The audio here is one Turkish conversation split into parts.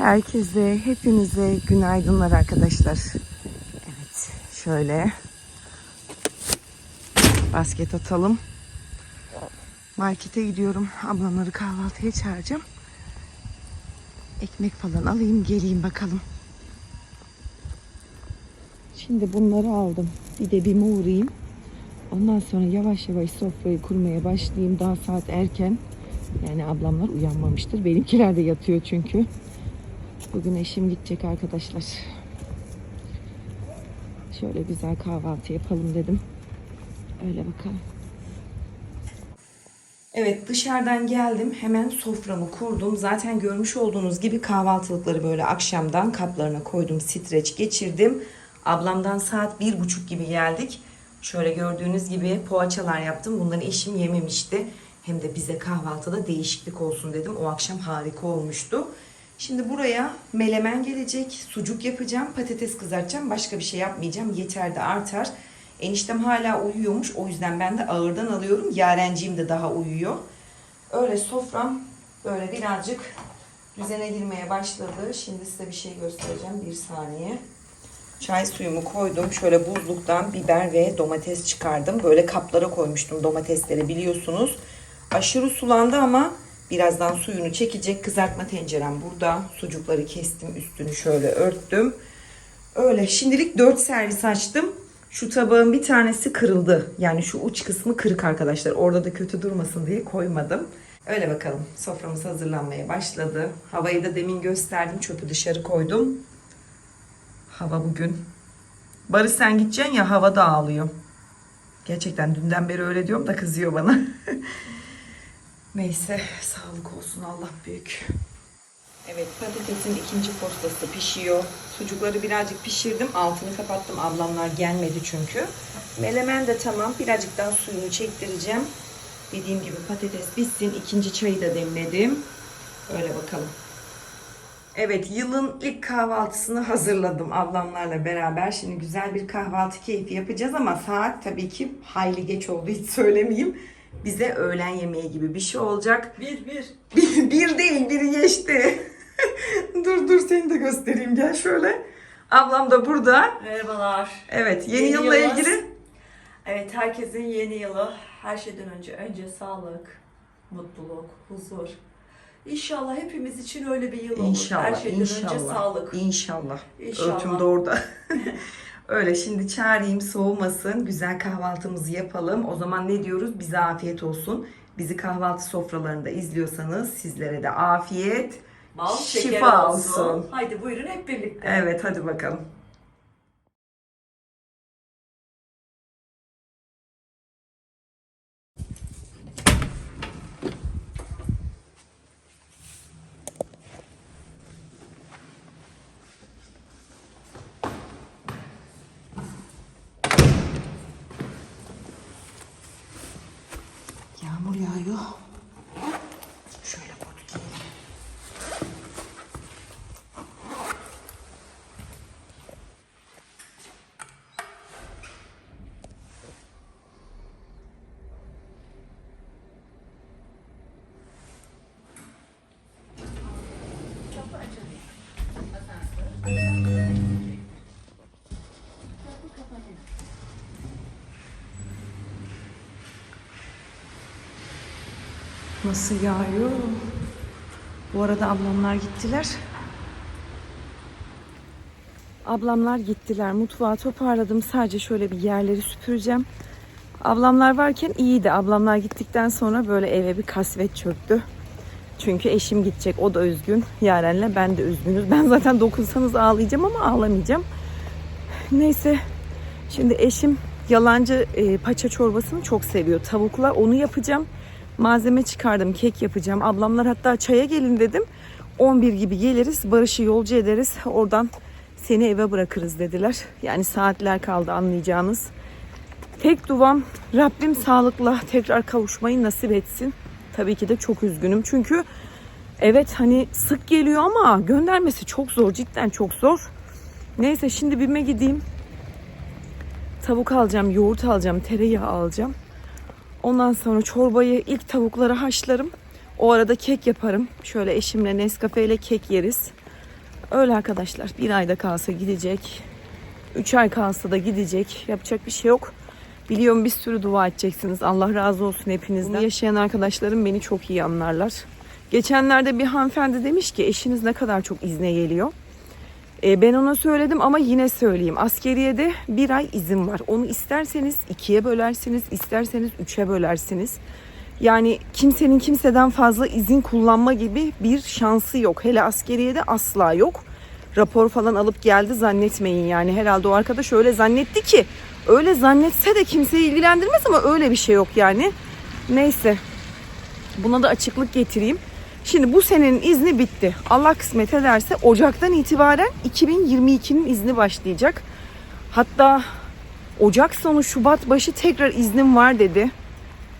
Herkese, hepinize günaydınlar arkadaşlar. Evet, şöyle basket atalım. Markete gidiyorum. Ablamları kahvaltıya çağıracağım. Ekmek falan alayım, geleyim bakalım. Şimdi bunları aldım. Bir de bir uğrayayım. Ondan sonra yavaş yavaş sofrayı kurmaya başlayayım. Daha saat erken. Yani ablamlar uyanmamıştır. Benimkiler de yatıyor çünkü. Bugün eşim gidecek arkadaşlar. Şöyle güzel kahvaltı yapalım dedim. Öyle bakalım. Evet dışarıdan geldim. Hemen soframı kurdum. Zaten görmüş olduğunuz gibi kahvaltılıkları böyle akşamdan kaplarına koydum. Streç geçirdim. Ablamdan saat bir buçuk gibi geldik. Şöyle gördüğünüz gibi poğaçalar yaptım. Bunları eşim yememişti. Hem de bize kahvaltıda değişiklik olsun dedim. O akşam harika olmuştu. Şimdi buraya melemen gelecek. Sucuk yapacağım. Patates kızartacağım. Başka bir şey yapmayacağım. Yeter de artar. Eniştem hala uyuyormuş. O yüzden ben de ağırdan alıyorum. Yarenciğim de daha uyuyor. Öyle sofram böyle birazcık düzene girmeye başladı. Şimdi size bir şey göstereceğim. Bir saniye. Çay suyumu koydum. Şöyle buzluktan biber ve domates çıkardım. Böyle kaplara koymuştum domatesleri biliyorsunuz. Aşırı sulandı ama birazdan suyunu çekecek. Kızartma tencerem burada. Sucukları kestim. Üstünü şöyle örttüm. Öyle şimdilik 4 servis açtım. Şu tabağın bir tanesi kırıldı. Yani şu uç kısmı kırık arkadaşlar. Orada da kötü durmasın diye koymadım. Öyle bakalım. Soframız hazırlanmaya başladı. Havayı da demin gösterdim. Çöpü dışarı koydum. Hava bugün. Barış sen gideceksin ya hava dağılıyor. Gerçekten dünden beri öyle diyorum da kızıyor bana. Neyse sağlık olsun Allah büyük. Evet patatesin ikinci postası pişiyor. Sucukları birazcık pişirdim. Altını kapattım. Ablamlar gelmedi çünkü. Melemen de tamam. Birazcık daha suyunu çektireceğim. Dediğim gibi patates pişsin. İkinci çayı da demledim. Öyle bakalım. Evet yılın ilk kahvaltısını hazırladım ablamlarla beraber. Şimdi güzel bir kahvaltı keyfi yapacağız ama saat tabii ki hayli geç oldu hiç söylemeyeyim. Bize öğlen yemeği gibi bir şey olacak. Bir bir. Bir, bir değil biri geçti. dur dur seni de göstereyim gel şöyle. Ablam da burada. Merhabalar. Evet yeni, Yeni yılla yılımız. ilgili. Evet herkesin yeni yılı. Her şeyden önce önce sağlık, mutluluk, huzur. İnşallah hepimiz için öyle bir yıl olur. Her İnşallah şeyden önce inşallah. sağlık. İnşallah. İnşallah. Örtüm de orada. Öyle şimdi çağırayım soğumasın. Güzel kahvaltımızı yapalım. O zaman ne diyoruz? Bize afiyet olsun. Bizi kahvaltı sofralarında izliyorsanız sizlere de afiyet. Bal şifa olsun. olsun. Haydi buyurun hep birlikte. Evet hadi bakalım. Nasıl yağıyor? Bu arada ablamlar gittiler. Ablamlar gittiler. Mutfağı toparladım. Sadece şöyle bir yerleri süpüreceğim. Ablamlar varken iyiydi. Ablamlar gittikten sonra böyle eve bir kasvet çöktü. Çünkü eşim gidecek. O da üzgün. Yaren'le ben de üzgünüz. Ben zaten dokunsanız ağlayacağım ama ağlamayacağım. Neyse. Şimdi eşim yalancı e, paça çorbasını çok seviyor. Tavukla onu yapacağım. Malzeme çıkardım. Kek yapacağım. Ablamlar hatta çaya gelin dedim. 11 gibi geliriz. Barış'ı yolcu ederiz. Oradan seni eve bırakırız dediler. Yani saatler kaldı anlayacağınız. Tek duam Rabbim sağlıkla tekrar kavuşmayı nasip etsin. Tabii ki de çok üzgünüm. Çünkü evet hani sık geliyor ama göndermesi çok zor. Cidden çok zor. Neyse şimdi BİM'e gideyim. Tavuk alacağım, yoğurt alacağım, tereyağı alacağım. Ondan sonra çorbayı ilk tavuklara haşlarım. O arada kek yaparım. Şöyle eşimle Nescafe ile kek yeriz. Öyle arkadaşlar. Bir ayda kalsa gidecek. Üç ay kalsa da gidecek. Yapacak bir şey yok. Biliyorum bir sürü dua edeceksiniz. Allah razı olsun hepinizden. Bunu yaşayan arkadaşlarım beni çok iyi anlarlar. Geçenlerde bir hanımefendi demiş ki eşiniz ne kadar çok izne geliyor. E, ben ona söyledim ama yine söyleyeyim. Askeriyede bir ay izin var. Onu isterseniz ikiye bölersiniz, isterseniz üçe bölersiniz. Yani kimsenin kimseden fazla izin kullanma gibi bir şansı yok. Hele askeriyede asla yok. Rapor falan alıp geldi zannetmeyin yani. Herhalde o arkadaş öyle zannetti ki. Öyle zannetse de kimseyi ilgilendirmez ama öyle bir şey yok yani. Neyse. Buna da açıklık getireyim. Şimdi bu senenin izni bitti. Allah kısmet ederse Ocak'tan itibaren 2022'nin izni başlayacak. Hatta Ocak sonu Şubat başı tekrar iznim var dedi.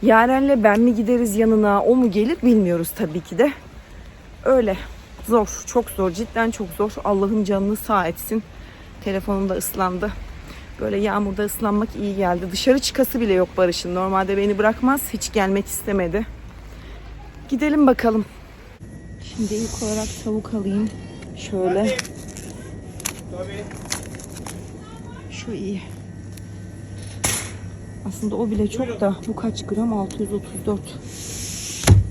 Yaren'le ben mi gideriz yanına o mu gelir bilmiyoruz tabii ki de. Öyle zor çok zor cidden çok zor. Allah'ın canını sağ etsin. Telefonum da ıslandı. Böyle yağmurda ıslanmak iyi geldi. Dışarı çıkası bile yok Barış'ın. Normalde beni bırakmaz. Hiç gelmek istemedi. Gidelim bakalım. Şimdi ilk olarak tavuk alayım. Şöyle. Şu iyi. Aslında o bile çok da bu kaç gram? 634.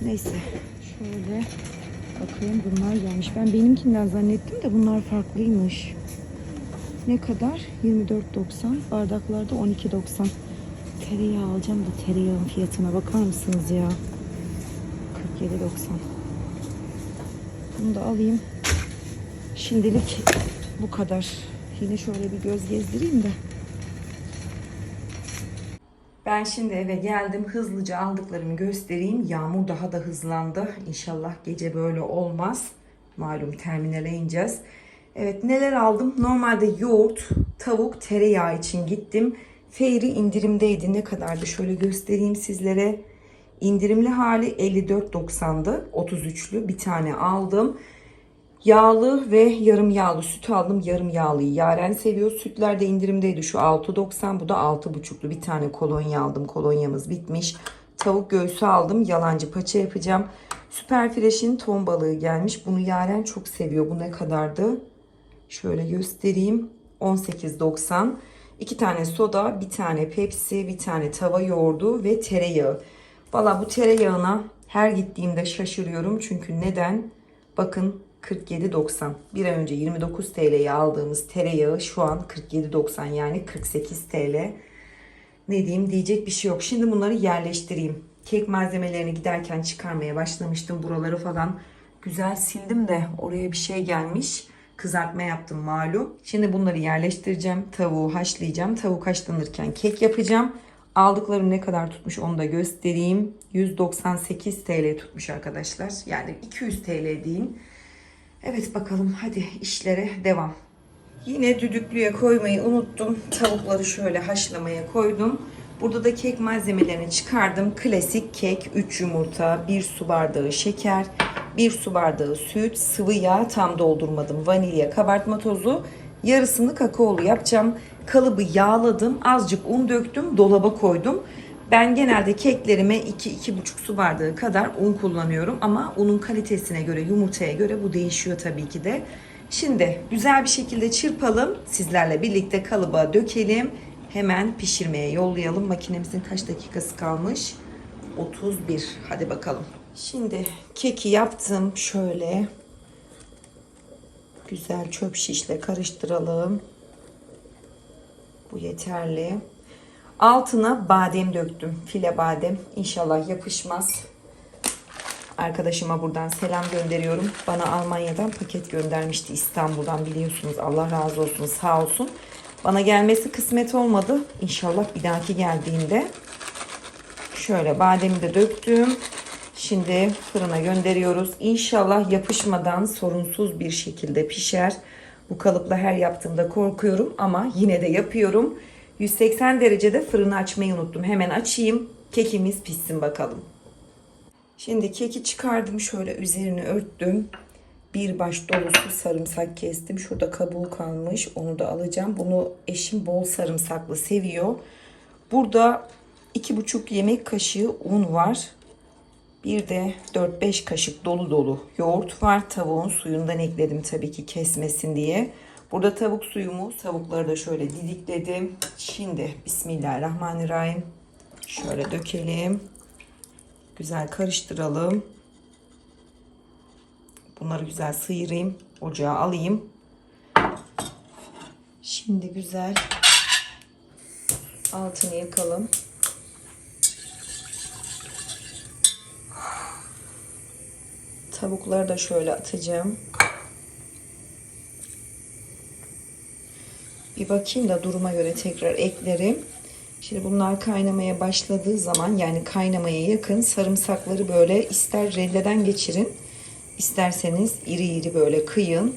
Neyse. Şöyle bakayım bunlar gelmiş. Ben benimkinden zannettim de bunlar farklıymış. Ne kadar? 24.90. Bardaklarda 12.90. Tereyağı alacağım da tereyağın fiyatına bakar mısınız ya? 47.90. Bunu da alayım. Şimdilik bu kadar. Yine şöyle bir göz gezdireyim de. Ben şimdi eve geldim. Hızlıca aldıklarımı göstereyim. Yağmur daha da hızlandı. İnşallah gece böyle olmaz. Malum terminale ineceğiz. Evet neler aldım? Normalde yoğurt, tavuk, tereyağı için gittim. Feyri indirimdeydi. Ne kadardı? Şöyle göstereyim sizlere. İndirimli hali 54.90'dı. 33'lü bir tane aldım. Yağlı ve yarım yağlı süt aldım. Yarım yağlıyı Yaren seviyor. Sütler de indirimdeydi. Şu 6.90 bu da 6.5'lu bir tane kolonya aldım. Kolonyamız bitmiş. Tavuk göğsü aldım. Yalancı paça yapacağım. Süper Fresh'in ton balığı gelmiş. Bunu Yaren çok seviyor. Bu ne kadardı? Şöyle göstereyim. 18.90. İki tane soda, bir tane Pepsi, bir tane tava yoğurdu ve tereyağı. Valla bu tereyağına her gittiğimde şaşırıyorum. Çünkü neden? Bakın 47.90. Bir ay önce 29 TL'ye aldığımız tereyağı şu an 47.90 yani 48 TL. Ne diyeyim diyecek bir şey yok. Şimdi bunları yerleştireyim. Kek malzemelerini giderken çıkarmaya başlamıştım. Buraları falan güzel sildim de oraya bir şey gelmiş. Kızartma yaptım malum. Şimdi bunları yerleştireceğim. Tavuğu haşlayacağım. Tavuk haşlanırken kek yapacağım. Aldıklarım ne kadar tutmuş onu da göstereyim. 198 TL tutmuş arkadaşlar. Yani 200 TL diyeyim. Evet bakalım hadi işlere devam. Yine düdüklüye koymayı unuttum. Tavukları şöyle haşlamaya koydum. Burada da kek malzemelerini çıkardım. Klasik kek 3 yumurta, 1 su bardağı şeker, 1 su bardağı süt, sıvı yağ tam doldurmadım. Vanilya, kabartma tozu, yarısını kakaolu yapacağım. Kalıbı yağladım, azıcık un döktüm, dolaba koydum. Ben genelde keklerime 2-2,5 su bardağı kadar un kullanıyorum ama unun kalitesine göre, yumurtaya göre bu değişiyor tabii ki de. Şimdi güzel bir şekilde çırpalım. Sizlerle birlikte kalıba dökelim. Hemen pişirmeye yollayalım. Makinemizin kaç dakikası kalmış? 31. Hadi bakalım. Şimdi keki yaptım. Şöyle güzel çöp şişle karıştıralım. Bu yeterli. Altına badem döktüm. File badem. İnşallah yapışmaz. Arkadaşıma buradan selam gönderiyorum. Bana Almanya'dan paket göndermişti İstanbul'dan biliyorsunuz. Allah razı olsun sağ olsun. Bana gelmesi kısmet olmadı. İnşallah bir dahaki geldiğinde. Şöyle bademi de döktüm. Şimdi fırına gönderiyoruz. İnşallah yapışmadan sorunsuz bir şekilde pişer. Bu kalıpla her yaptığımda korkuyorum ama yine de yapıyorum. 180 derecede fırını açmayı unuttum. Hemen açayım. Kekimiz pişsin bakalım. Şimdi keki çıkardım. Şöyle üzerini örttüm. Bir baş dolusu sarımsak kestim. Şurada kabuğu kalmış. Onu da alacağım. Bunu eşim bol sarımsaklı seviyor. Burada iki buçuk yemek kaşığı un var. Bir de 4-5 kaşık dolu dolu yoğurt var. Tavuğun suyundan ekledim tabii ki kesmesin diye. Burada tavuk suyumu, tavukları da şöyle didikledim. Şimdi Bismillahirrahmanirrahim. Şöyle dökelim. Güzel karıştıralım. Bunları güzel sıyırayım. Ocağa alayım. Şimdi güzel altını yakalım. Tavukları da şöyle atacağım. Bir bakayım da duruma göre tekrar eklerim. Şimdi bunlar kaynamaya başladığı zaman yani kaynamaya yakın sarımsakları böyle ister rendeden geçirin. isterseniz iri iri böyle kıyın.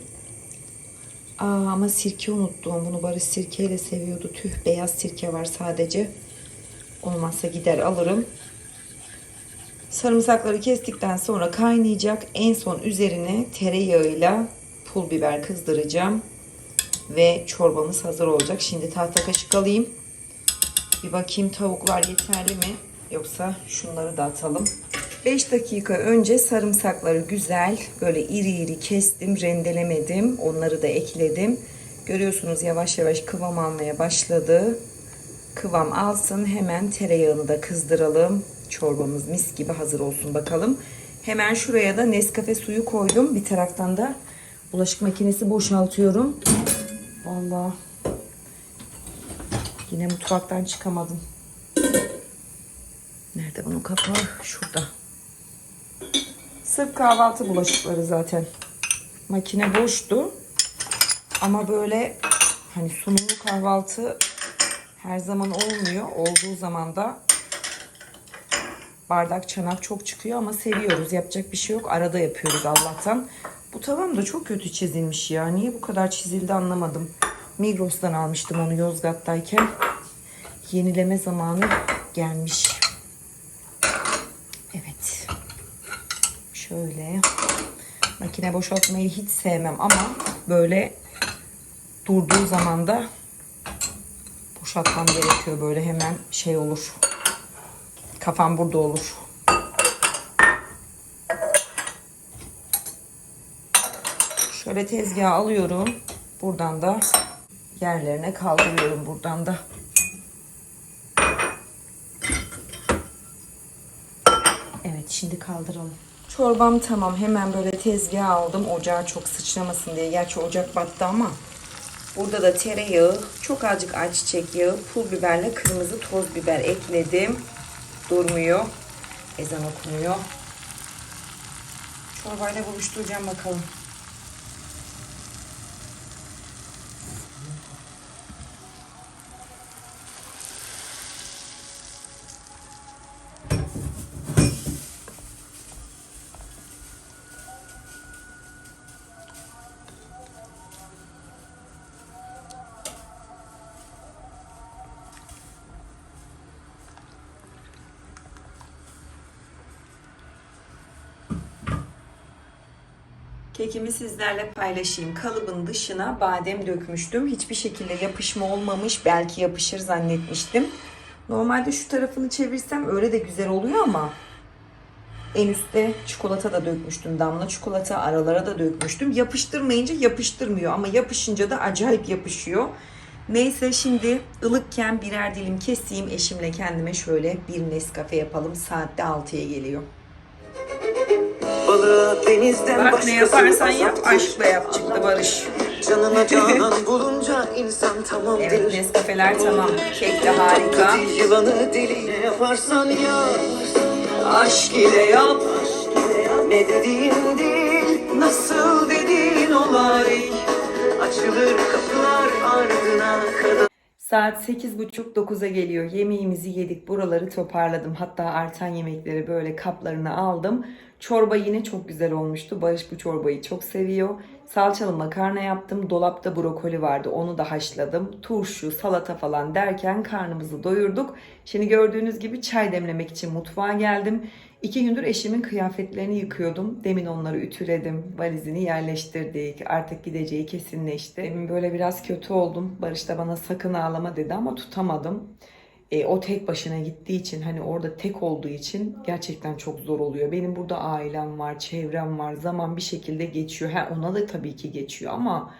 Aa, ama sirke unuttum. Bunu Barış sirkeyle seviyordu. Tüh beyaz sirke var sadece. Olmazsa gider alırım. Sarımsakları kestikten sonra kaynayacak. En son üzerine tereyağıyla pul biber kızdıracağım. Ve çorbamız hazır olacak. Şimdi tahta kaşık alayım. Bir bakayım tavuklar yeterli mi? Yoksa şunları da atalım. 5 dakika önce sarımsakları güzel böyle iri iri kestim, rendelemedim. Onları da ekledim. Görüyorsunuz yavaş yavaş kıvam almaya başladı. Kıvam alsın hemen tereyağını da kızdıralım. Çorbamız mis gibi hazır olsun bakalım. Hemen şuraya da Nescafe suyu koydum. Bir taraftan da bulaşık makinesi boşaltıyorum. Vallahi Yine mutfaktan çıkamadım. Nerede bunun kapağı? Şurada. Sırf kahvaltı bulaşıkları zaten. Makine boştu. Ama böyle hani sunumlu kahvaltı her zaman olmuyor. Olduğu zaman da bardak çanak çok çıkıyor ama seviyoruz. Yapacak bir şey yok. Arada yapıyoruz Allah'tan. Bu tavam da çok kötü çizilmiş ya. Niye bu kadar çizildi anlamadım. Migros'tan almıştım onu Yozgat'tayken. Yenileme zamanı gelmiş. Evet. Şöyle. Makine boşaltmayı hiç sevmem ama böyle durduğu zaman da boşaltmam gerekiyor. Böyle hemen şey olur. Kafam burada olur. Şöyle tezgaha alıyorum. Buradan da yerlerine kaldırıyorum buradan da. Evet şimdi kaldıralım. Çorbam tamam. Hemen böyle tezgaha aldım. Ocağa çok sıçramasın diye. Gerçi ocak battı ama. Burada da tereyağı, çok azıcık ayçiçek yağı, pul biberle kırmızı toz biber ekledim. Durmuyor. Ezan okunuyor. Çorbayla buluşturacağım bakalım. Kekimi sizlerle paylaşayım. Kalıbın dışına badem dökmüştüm. Hiçbir şekilde yapışma olmamış. Belki yapışır zannetmiştim. Normalde şu tarafını çevirsem öyle de güzel oluyor ama en üstte çikolata da dökmüştüm. Damla çikolata aralara da dökmüştüm. Yapıştırmayınca yapıştırmıyor ama yapışınca da acayip yapışıyor. Neyse şimdi ılıkken birer dilim keseyim. Eşimle kendime şöyle bir Nescafe yapalım. Saatte 6'ya geliyor. Balığı denizden Bak ne yaparsan yap aşkla yap çıktı Barış. Canına canan bulunca insan tamam Evet der. Nescafeler tamam. Kek de harika. Yılanı deli ne yaparsan yap Aşk ile yap Ne dediğin değil Saat 8.30-9'a geliyor. Yemeğimizi yedik. Buraları toparladım. Hatta artan yemekleri böyle kaplarına aldım. Çorba yine çok güzel olmuştu. Barış bu çorbayı çok seviyor. Salçalı makarna yaptım. Dolapta brokoli vardı. Onu da haşladım. Turşu, salata falan derken karnımızı doyurduk. Şimdi gördüğünüz gibi çay demlemek için mutfağa geldim. İki gündür eşimin kıyafetlerini yıkıyordum. Demin onları ütüledim. Valizini yerleştirdik. Artık gideceği kesinleşti. Demin böyle biraz kötü oldum. Barış da bana sakın ağlama dedi ama tutamadım. E, o tek başına gittiği için hani orada tek olduğu için gerçekten çok zor oluyor. Benim burada ailem var, çevrem var. Zaman bir şekilde geçiyor. Ha, ona da tabii ki geçiyor ama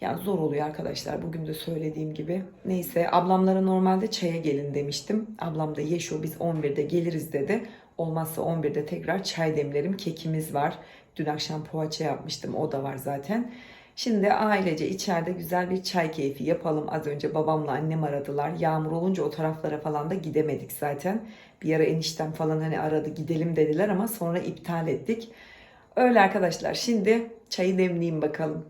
ya zor oluyor arkadaşlar. Bugün de söylediğim gibi. Neyse ablamlara normalde çaya gelin demiştim. Ablam da Yeşo biz 11'de geliriz dedi. Olmazsa 11'de tekrar çay demlerim. Kekimiz var. Dün akşam poğaça yapmıştım. O da var zaten. Şimdi ailece içeride güzel bir çay keyfi yapalım. Az önce babamla annem aradılar. Yağmur olunca o taraflara falan da gidemedik zaten. Bir ara eniştem falan hani aradı gidelim dediler ama sonra iptal ettik. Öyle arkadaşlar. Şimdi çayı demleyeyim bakalım.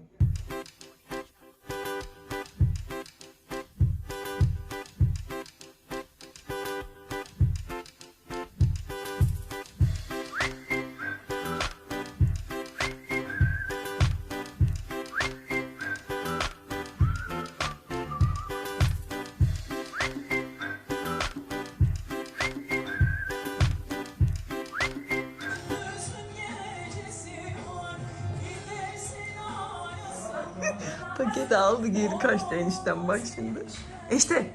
Paketi aldı geri kaçtı enişten bak şimdi. Enişte.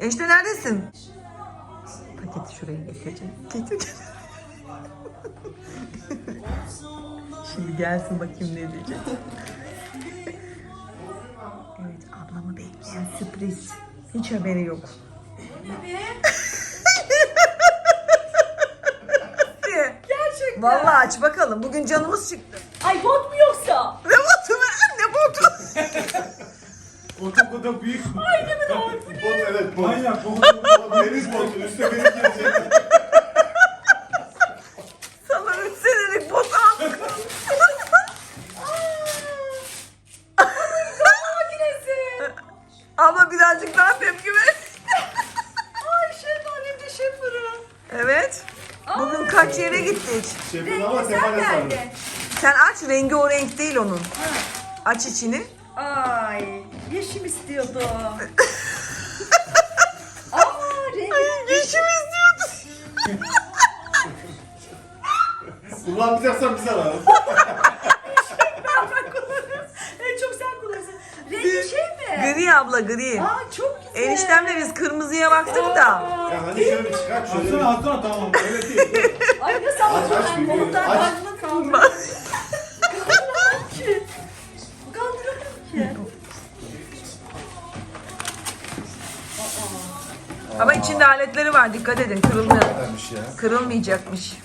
Enişte neredesin? Paketi şuraya getireceğim. Getir getir. şimdi gelsin bakayım ne diyecek. evet ablamı bekleyen sürpriz. Hiç haberi yok. Gerçekten. Vallahi aç bakalım. Bugün canımız çıktı. Ay bot mu yoksa? Ne botu be? Ne botu? O çok o da büyük. Ay ne doğru? Bot evet bot. Manyak bot. Deniz botu üstte benim gelecek. Sana üç senelik bot aldık. Makinesi. Abla birazcık daha tepki ver. Ay şef annem de şefırı. Evet. Bugün kaç yere gittik. Şefin ama Sen tepane sardı. nerede? Sen aç rengi o renk değil onun. Aç içini. İstiyordu. Aa rengi. Yeşil istiyordu. Kullanmayacaksan bize alalım. Ben kullanırım. En çok sen kullanırsın. Rengi şey mi? Gri abla gri. Aa çok güzel. Eniştemle biz kırmızıya baktık da. Ya hadi şöyle bir çıkart şöyle bir. Atsana atsana tamam öyle değil. Ay nasıl Aç, aç, bir- bulutlar aç. Var dikkat edin. Vermiş ya. Kırılmayacakmış.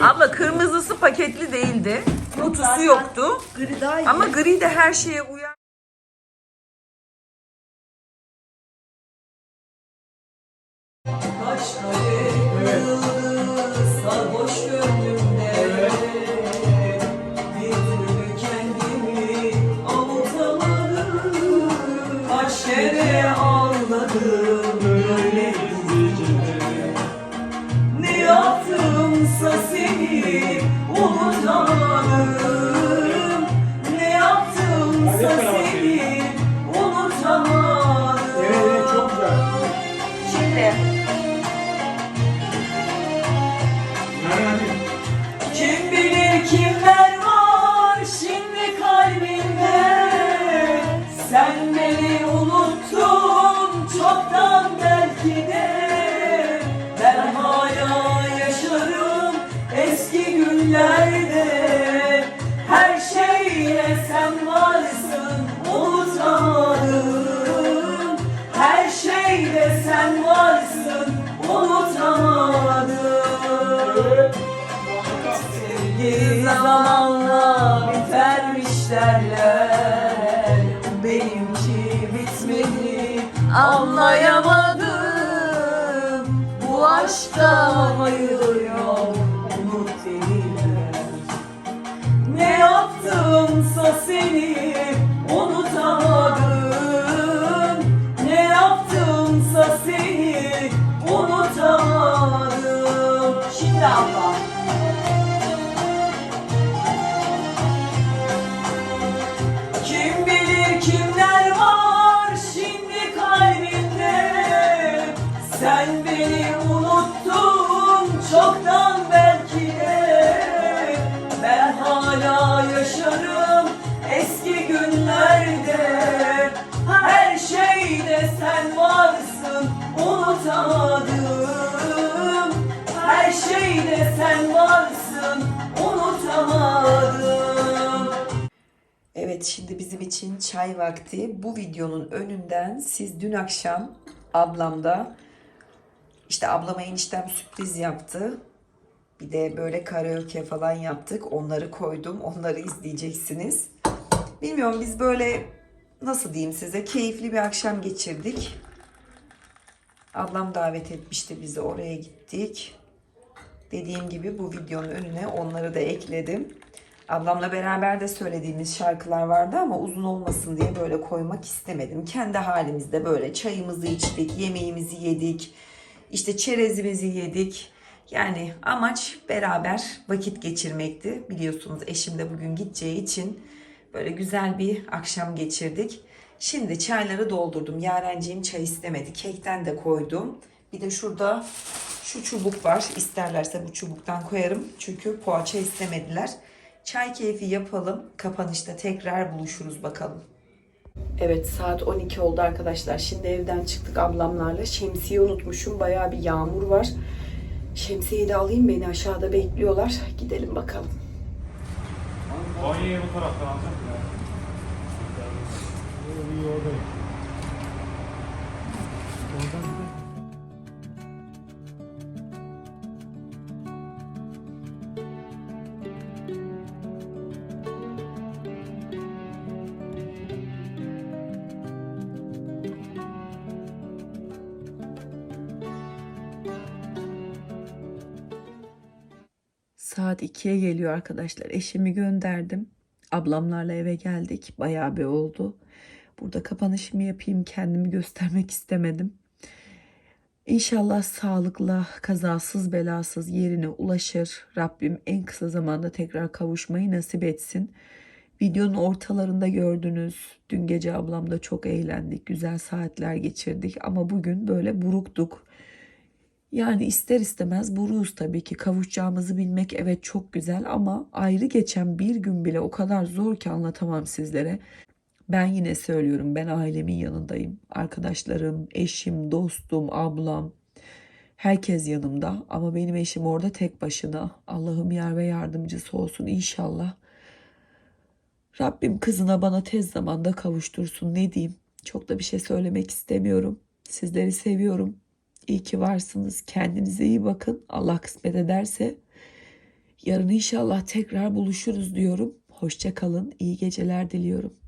Abla kırmızısı paketli değildi. Kutusu yoktu. Gri daha iyi. Ama gri de her şeye uyar. Sarhoş Hayır yok umut dediler Ne yaptımsa unutamadım Her şeyde sen varsın unutamadım Evet şimdi bizim için çay vakti. Bu videonun önünden siz dün akşam ablamda işte ablama eniştem sürpriz yaptı. Bir de böyle karaoke falan yaptık. Onları koydum. Onları izleyeceksiniz. Bilmiyorum biz böyle nasıl diyeyim size keyifli bir akşam geçirdik. Ablam davet etmişti bizi oraya gittik. Dediğim gibi bu videonun önüne onları da ekledim. Ablamla beraber de söylediğimiz şarkılar vardı ama uzun olmasın diye böyle koymak istemedim. Kendi halimizde böyle çayımızı içtik, yemeğimizi yedik, işte çerezimizi yedik. Yani amaç beraber vakit geçirmekti. Biliyorsunuz eşim de bugün gideceği için böyle güzel bir akşam geçirdik. Şimdi çayları doldurdum. Yarenciğim çay istemedi. Kekten de koydum. Bir de şurada şu çubuk var. İsterlerse bu çubuktan koyarım. Çünkü poğaça istemediler. Çay keyfi yapalım. Kapanışta tekrar buluşuruz bakalım. Evet saat 12 oldu arkadaşlar. Şimdi evden çıktık ablamlarla. Şemsiye unutmuşum. Bayağı bir yağmur var. Şemsiyeyi de alayım. Beni aşağıda bekliyorlar. Gidelim bakalım. Konya'yı bu taraftan alacak ya. İyi oradayım. Saat 2'ye geliyor arkadaşlar. Eşimi gönderdim. Ablamlarla eve geldik. Bayağı bir oldu. Burada kapanışımı yapayım. Kendimi göstermek istemedim. İnşallah sağlıkla, kazasız belasız yerine ulaşır. Rabbim en kısa zamanda tekrar kavuşmayı nasip etsin. Videonun ortalarında gördünüz. Dün gece ablamda çok eğlendik. Güzel saatler geçirdik. Ama bugün böyle buruktuk. Yani ister istemez buruğuz tabii ki kavuşacağımızı bilmek evet çok güzel ama ayrı geçen bir gün bile o kadar zor ki anlatamam sizlere. Ben yine söylüyorum ben ailemin yanındayım. Arkadaşlarım, eşim, dostum, ablam herkes yanımda ama benim eşim orada tek başına. Allah'ım yar ve yardımcısı olsun inşallah. Rabbim kızına bana tez zamanda kavuştursun ne diyeyim. Çok da bir şey söylemek istemiyorum. Sizleri seviyorum. İyi ki varsınız. Kendinize iyi bakın. Allah kısmet ederse yarın inşallah tekrar buluşuruz diyorum. Hoşça kalın. İyi geceler diliyorum.